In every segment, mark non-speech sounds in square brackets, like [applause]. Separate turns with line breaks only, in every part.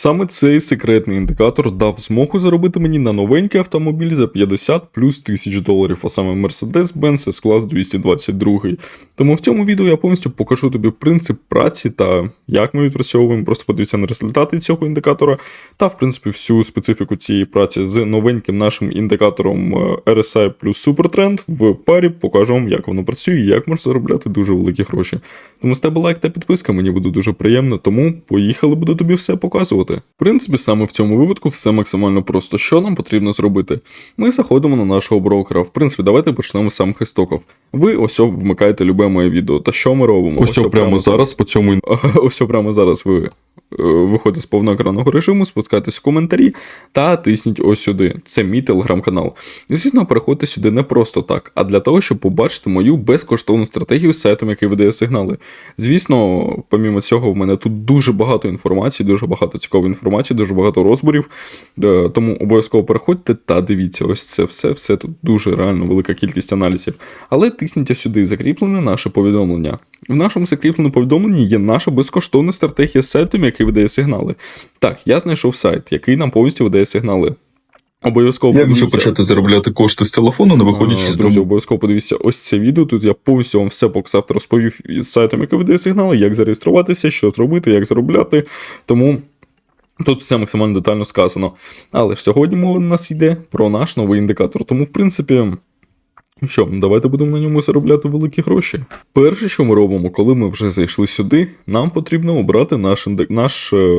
Саме цей секретний індикатор дав змогу заробити мені на новенький автомобіль за 50 плюс тисяч доларів, а саме Mercedes-Benz S-Class 222. Тому в цьому відео я повністю покажу тобі принцип праці та як ми відпрацьовуємо. Просто подивіться на результати цього індикатора та, в принципі, всю специфіку цієї праці з новеньким нашим індикатором е, RSI плюс Supertrend в парі покажу вам, як воно працює і як можна заробляти дуже великі гроші. Тому з тебе лайк та підписка, мені буде дуже приємно, тому поїхали, буду тобі все показувати. В принципі, саме в цьому випадку все максимально просто. Що нам потрібно зробити? Ми заходимо на нашого брокера. В принципі, давайте почнемо з самих істоків. Ви ось вмикаєте любе моє відео. Та що ми робимо? Ось прямо зараз по цьому [laughs] ось прямо зараз ви е, виходите з повноекранного режиму, спускайтесь в коментарі та тисніть ось сюди. Це мій телеграм-канал. І, звісно, переходьте сюди не просто так, а для того, щоб побачити мою безкоштовну стратегію з сайтом, який видає сигнали. Звісно, помімо цього, в мене тут дуже багато інформації, дуже багато цікавої інформації, дуже багато розборів. Е, Тому обов'язково переходьте та дивіться, ось це все, все тут дуже реально велика кількість аналізів. Але тисніть сюди закріплене наше повідомлення. В нашому закріпленому повідомленні є наша безкоштовна стратегія з сайтом, який видає сигнали. Так, я знайшов сайт, який нам повністю видає сигнали. Обов'язково
Як вже почати заробляти кошти з телефону, не виходячи
А,
з
Друзі, обов'язково подивіться ось це відео. Тут я повністю вам все показав та розповів із сайтом, який видає сигнали, як зареєструватися, що зробити, як заробляти. Тому. Тут все максимально детально сказано. Але ж сьогодні мова у нас йде про наш новий індикатор. Тому, в принципі, що, давайте будемо на ньому заробляти великі гроші. Перше, що ми робимо, коли ми вже зайшли сюди, нам потрібно обрати наш, наш е,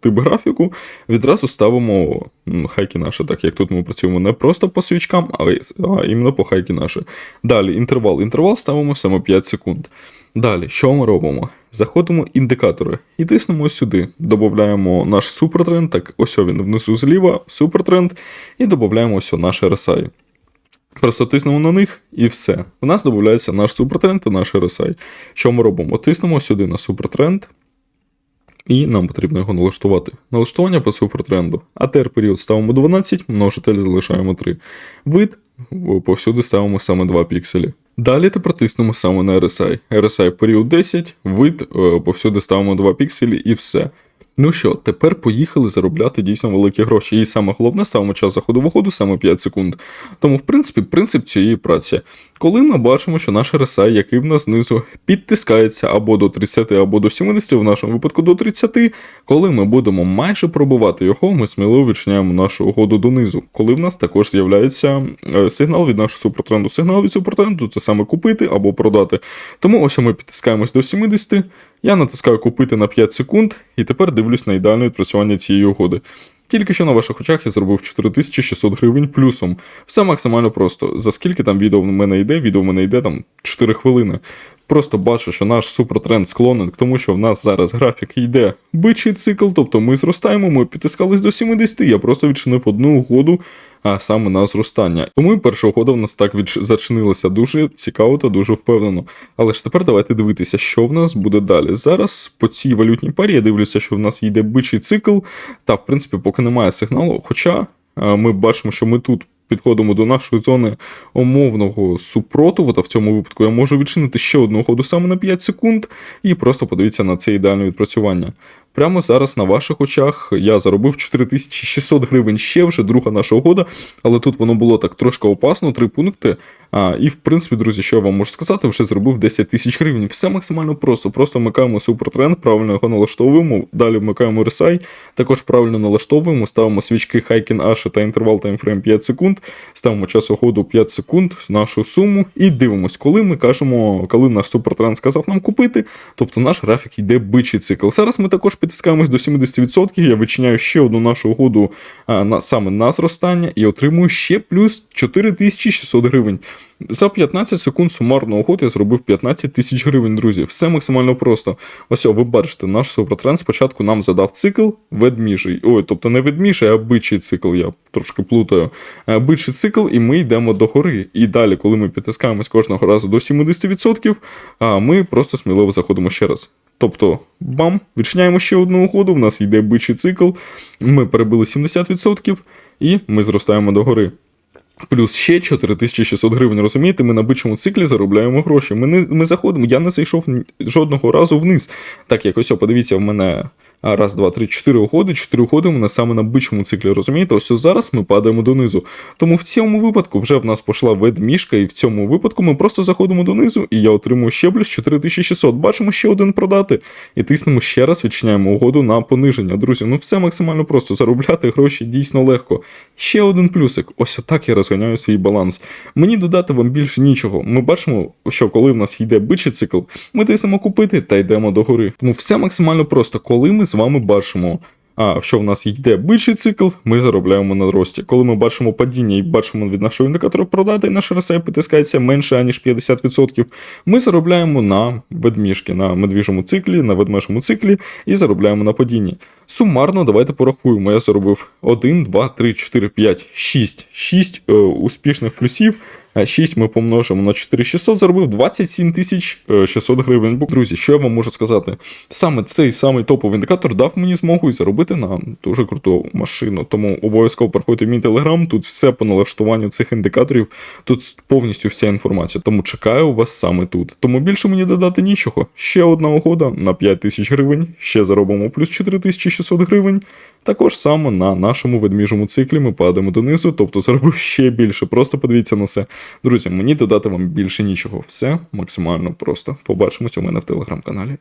тип графіку. Відразу ставимо хайки наші, так як тут ми працюємо не просто по свічкам, а, а іменно по хайки наші. Далі інтервал. Інтервал ставимо саме 5 секунд. Далі, що ми робимо? Заходимо індикатори і тиснемо сюди. Додаємо наш супертренд, так ось він внизу зліва, супертренд, і додаємо ось наш RSI. Просто тиснемо на них і все. У нас додається наш супертренд і наш RSI. Що ми робимо? Тиснемо сюди на супертренд, і нам потрібно його налаштувати. Налаштування по супертренду. АТР період ставимо 12, множитель залишаємо 3. Вид повсюди ставимо саме 2 пікселі. Далі тепер тиснемо саме на RSI. RSI період 10, вид повсюди ставимо 2 пікселі і все. Ну що, тепер поїхали заробляти дійсно великі гроші. І саме головне ставимо час заходу виходу саме 5 секунд. Тому, в принципі, принцип цієї праці. Коли ми бачимо, що наш RSI, який в нас знизу, підтискається або до 30, або до 70, в нашому випадку до 30, коли ми будемо майже пробувати його, ми сміливо відчиняємо нашу угоду донизу. Коли в нас також з'являється е, сигнал від нашого супертренду. Сигнал від супертренду це саме купити або продати. Тому ось ми підтискаємось до 70. Я натискаю купити на 5 секунд і тепер дивлюсь на ідеальне відпрацювання цієї угоди. Тільки що на ваших очах я зробив 4600 гривень плюсом. Все максимально просто. За скільки там відео в мене йде, відео в мене йде там 4 хвилини. Просто бачу, що наш супертренд склонен тому, що в нас зараз графік йде бичий цикл, тобто ми зростаємо, ми підтискались до 70, я просто відчинив одну угоду, а саме на зростання. Тому і перша угода в нас так відч... зачинилася дуже цікаво та дуже впевнено. Але ж тепер давайте дивитися, що в нас буде далі. Зараз по цій валютній парі я дивлюся, що в нас йде бичий цикл, та в принципі поки немає сигналу. Хоча е, ми бачимо, що ми тут. Підходимо до нашої зони умовного супротиву, та в цьому випадку я можу відчинити ще одну угоду саме на 5 секунд, і просто подивіться на це ідеальне відпрацювання. Прямо зараз на ваших очах я заробив 4600 гривень ще вже друга наша угода, але тут воно було так трошки опасно, три пункти. А, і в принципі, друзі, що я вам можу сказати, вже зробив 10 тисяч гривень. Все максимально просто. Просто вмикаємо супертренд, правильно його налаштовуємо. Далі вмикаємо RSI, також правильно налаштовуємо, ставимо свічки Хайкен Аші та інтервал таймфрейм 5 секунд, ставимо час уходу 5 секунд, нашу суму і дивимось, коли ми кажемо, коли наш супертренд сказав нам купити, тобто наш графік йде бичий цикл. Зараз ми також підтискаємось до 70%. Я відчиняю ще одну нашу угоду а, на саме на зростання і отримую ще плюс 4600 гривень. За 15 секунд сумарно угод я зробив 15 тисяч гривень, друзі. Все максимально просто. Ось, ви бачите, наш супертренд спочатку нам задав цикл ведміжий. Ой, тобто не ведміжий, а бичий цикл, я трошки плутаю. Е, Бичий цикл, і ми йдемо до гори. І далі, коли ми підтискаємось кожного разу до 70%, а, ми просто сміливо заходимо ще раз. Тобто, бам, відчиняємо ще одну угоду, в нас йде бичий цикл, ми перебили 70%, і ми зростаємо до гори. Плюс ще 4600 гривень, розумієте, ми на бичому циклі заробляємо гроші. Ми, не, ми заходимо, я не зайшов жодного разу вниз. Так, як ось, о, подивіться, в мене Раз, два, три, чотири уходи. Чотири уходи у нас саме на бичому циклі, розумієте? Ось зараз ми падаємо донизу. Тому в цьому випадку вже в нас пішла ведмішка, і в цьому випадку ми просто заходимо донизу, і я отримую ще плюс 4600. Бачимо ще один продати. І тиснемо ще раз, відчиняємо угоду на пониження. Друзі, ну все максимально просто. Заробляти гроші дійсно легко. Ще один плюсик. Ось отак я розганяю свій баланс. Мені додати вам більше нічого. Ми бачимо, що коли в нас йде бичий цикл, ми тиснемо купити та йдемо до гори. Тому все максимально просто, коли ми з вами бачимо. А що в нас йде бичий цикл, ми заробляємо на рості. Коли ми бачимо падіння і бачимо від нашого індикатора продати, наш RSI потискається менше аніж 50%, ми заробляємо на ведміжки, на медвіжому циклі, на ведмежому циклі і заробляємо на падінні. Сумарно, давайте порахуємо. Я заробив 1, 2, 3, 4, 5, 6. 6 е, успішних плюсів. 6 ми помножимо на 4600, заробив 27 тисяч е, 600 гривень. Друзі, що я вам можу сказати? Саме цей самий топовий індикатор дав мені змогу і заробити на дуже круту машину. Тому обов'язково переходьте в мій телеграм. Тут все по налаштуванню цих індикаторів. Тут повністю вся інформація. Тому чекаю вас саме тут. Тому більше мені додати нічого. Ще одна угода на 5 тисяч гривень. Ще заробимо плюс 4600 гривень. Також саме на нашому ведміжому циклі ми падаємо донизу, тобто заробив ще більше. Просто подивіться на це. Друзі, мені додати вам більше нічого. Все максимально просто. Побачимось у мене в телеграм-каналі.